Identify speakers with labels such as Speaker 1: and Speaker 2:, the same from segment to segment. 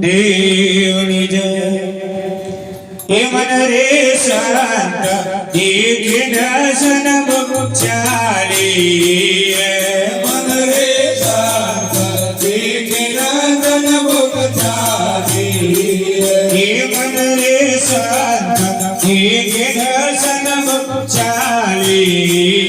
Speaker 1: દેવની જય એ મન રે શાંત દેખે દર્શન ચાલી મન રે દેખે દર્શન ચાલી હે મન રે શાંત દેખે દર્શન ચાલી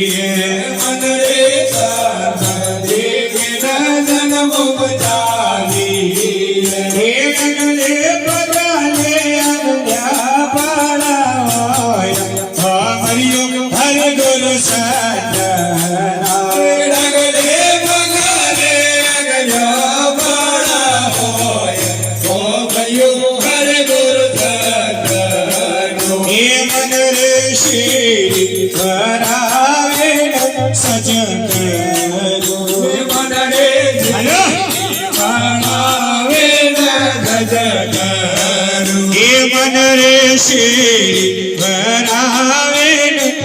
Speaker 1: શ્રી ભરાવે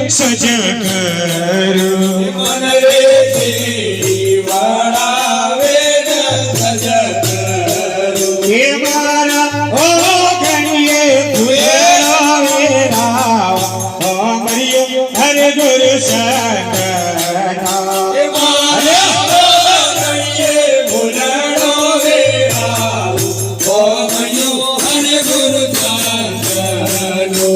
Speaker 1: સજ કરું મન રે શ્રી વડાવે સજ કરું હે મારા ઓ ગણીએ ભૂલાવે રાવ. ઓ મરિયો હરે ગુરુ સકના હે મારા ગણીએ ભૂલાડો વે રાવ. ઓ મરિયો હરે ગુરુ સકના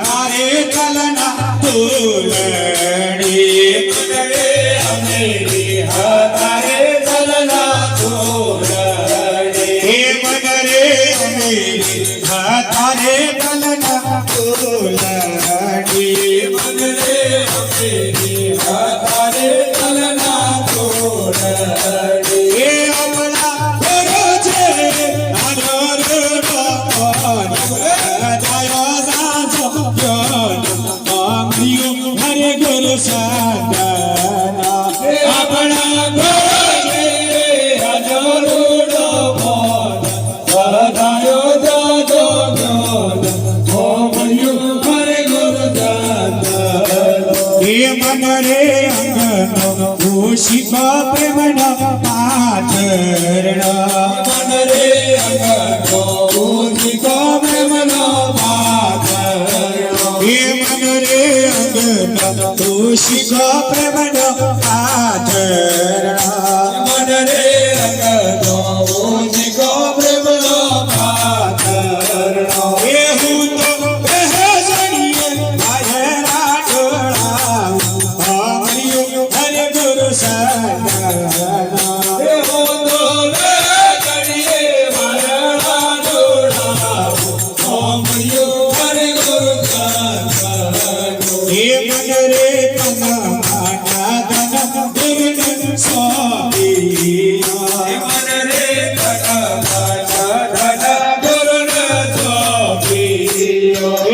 Speaker 1: તારે કલના તોલડી મન રે અંગનો ખુશી પ્રેમના પાથરણા મન રે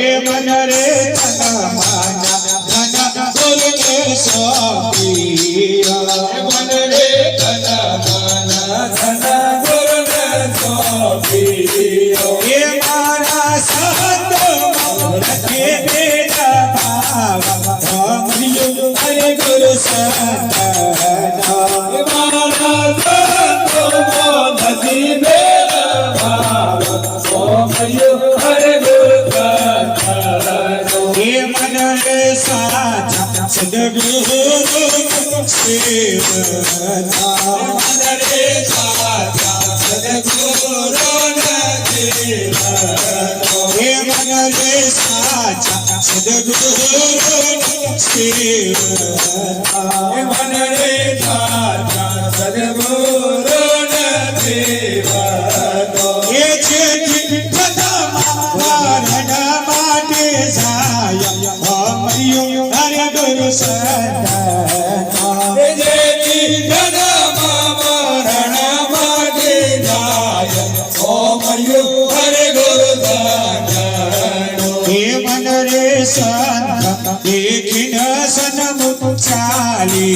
Speaker 1: સ્વામીયા હે મન રે કના માના ધન ગુરુન સ્વામીયા હે મન રે કના માના ધન ગુરુન સ્વામીયા હે મારા સંતો રખે બેટા ભાવ હરિયો હરે ગુરુ હરે ગુરુ સતના હે મન રે સાચા સદગુરુ સેવતા
Speaker 2: મનરે સાચા સદગુરુના જીવતો
Speaker 1: હે నిఖిన సనముచాలి